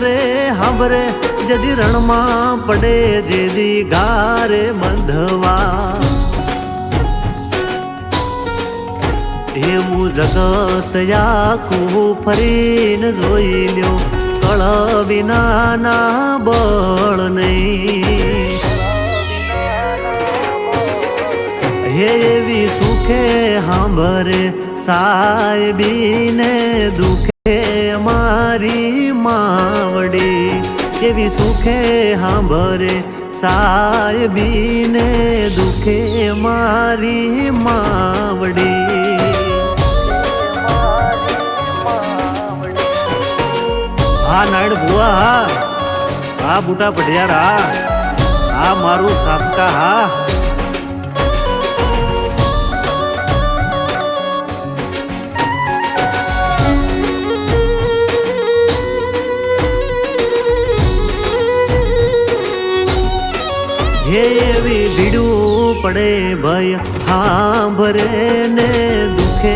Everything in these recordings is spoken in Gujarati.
ત્યારે હાંભરે જદી રણમાં પડે જેદી ગારે બંધવા એવું જગત યાકું ફરીને જોઈ લ્યો કળ વિનાના બળ નહીં હે એવી સુખે હાંભરે સાહેબીને દુખે માવડી એવી સુખે હાંભરે સાહેબીને દુખે મારી માવડી. હા, નાયડ ભુવા, હા. હા, બુટા પઢિયાર હા હા, મારું સાસકા, હા. એવી ભીડું પડે ભય, હાંભરે ને દુખે,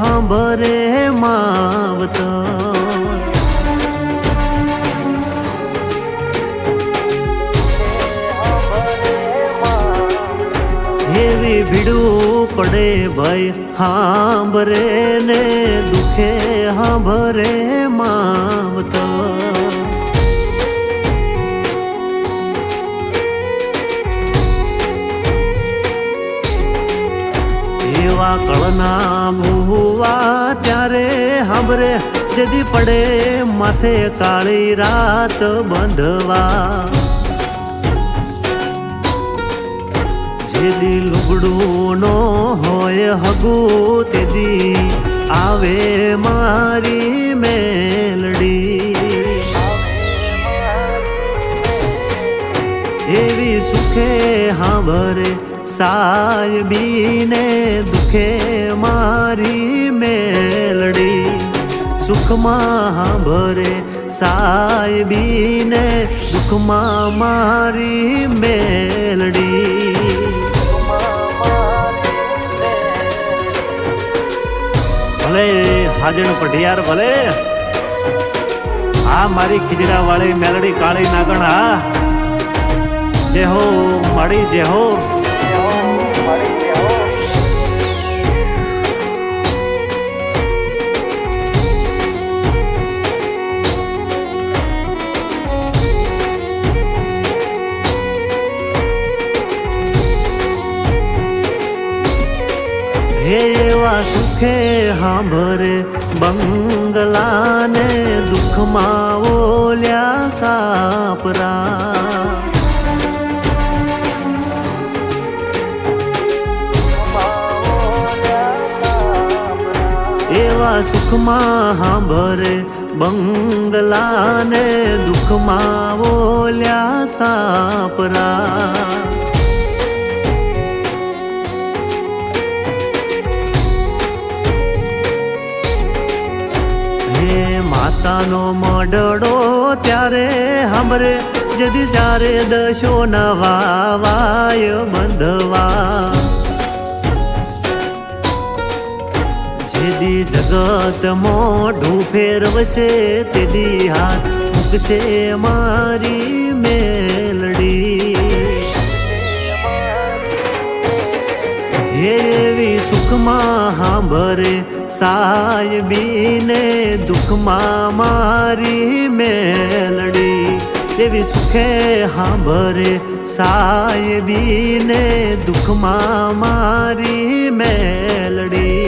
હાંભરે માવતા એવી ભીડું પડે ભય, હાંભરે ને દુખે એવા કળના ભૂવા ત્યારે હમરે જદી પડે માથે કાળી રાત બંધવા. જેદી લુગડું નો હોય હગું તેદી, આવે મારી સુખે હાંભરે સાયબીને દુખે મારી મેલડી. સુખમાં હાંભરે સાયબીને દુખમાં મારી મેલડી. ભલે હાજણ પઢિયાર, ભલે. આ મારી ખીજડા વાળી મેલડી કાળી નાગણ, હા. જે હો માડી જે હો. હે એવા સુખે હાંભરે બંગલાને દુઃખમાં ઓલ્યા સાપરા. એવા સુખમાં હાંભરે. બંગલાને દુઃખમાં બોલ્યા સાપરા. હે માતાનો મડડો ત્યારે હાંભરે. જદી જ્યારે દશો નવા વાય બંધવા. જગત મોઢું ફેરવશે તેદી હાથ મૂકશે મારી મેલડી. એવી સુખમાં હાંભરે બીને દુઃખમાં મારી મેલડી. એવી સુખે હાંભરે બીને દુઃખમાં મારી મેલડી.